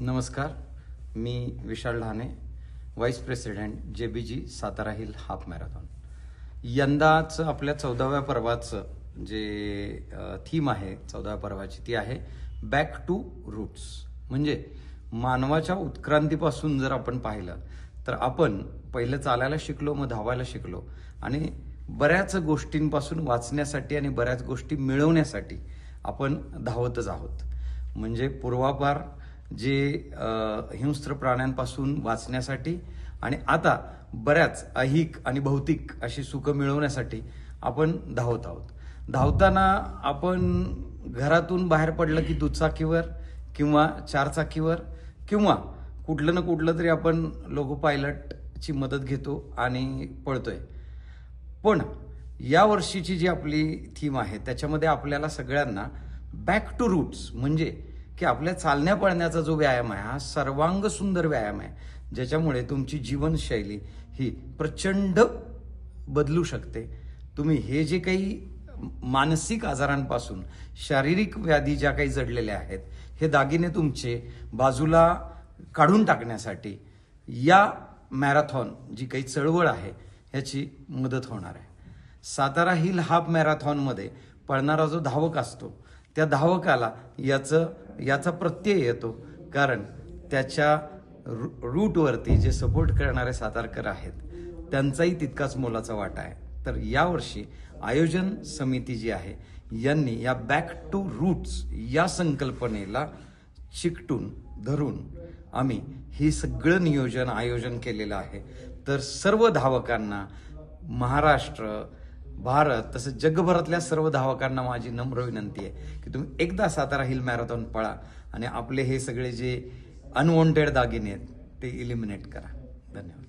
नमस्कार. मी विशाल Dhane vice president J B G Satara hill half marathon यंदाचं आपल्या चौदाव्या पर्वाचं जे थीम आहे चौदाव्या पर्वाची ती आहे बॅक टू रूट्स म्हणजे मानवाच्या उत्क्रांतीपासून जर आपण पाहिलं तर आपण पहिलं चालायला शिकलो मग धावायला शिकलो आणि बऱ्याच गोष्टींपासून वाचण्यासाठी आणि बऱ्याच गोष्टी मिळवण्यासाठी आपण धावतच आहोत. म्हणजे पूर्वापार जे हिंस्त्र प्राण्यांपासून वाचण्यासाठी आणि आता बऱ्याच अहिक आणि भौतिक अशी सुखं मिळवण्यासाठी आपण धावत आहोत. धावताना आपण घरातून बाहेर पडलं की दुचाकीवर किंवा चारचाकीवर किंवा कुठलं ना कुठलं तरी आपण लोको पायलटची मदत घेतो आणि पळतोय. पण या वर्षीची जी आपली थीम आहे त्याच्यामध्ये आपल्याला सगळ्यांना बॅक टू रूट्स म्हणजे की आपल्या चालण्या पळण्याचा जो व्यायाम आहे हा सर्वांग सुंदर व्यायाम आहे ज्याच्यामुळे तुमची जीवनशैली ही प्रचंड बदलू शकते. तुम्ही हे जे काही मानसिक आजारांपासून शारीरिक व्याधी ज्या काही जडलेल्या आहेत हे दागिने तुमचे बाजूला काढून टाकण्यासाठी या मॅरेथॉन जी काही चळवळ आहे ह्याची मदत होणार आहे. सातारा हिल हाफ मॅरेथॉनमध्ये पळणारा जो धावक असतो त्या धावकाला याचं याचा प्रत्यय येतो. कारण त्याच्या रू- रूटवरती जे सपोर्ट करणारे सातारकर आहेत त्यांचाही तितकाच मोलाचा वाटा आहे. तर यावर्षी आयोजन समिती जी आहे यांनी या बॅक टू रूट्स या संकल्पनेला चिकटून धरून आम्ही हे सगळं नियोजन आयोजन केलेलं आहे. तर सर्व धावकांना महाराष्ट्र भारत तसंच जगभरातल्या सर्व धावकांना माझी नम्र विनंती आहे की तुम्ही एकदा सातारा हिल मॅरेथॉन पळा आणि आपले हे सगळे जे अनवॉन्टेड दागिने आहेत ते इलिमिनेट करा. धन्यवाद.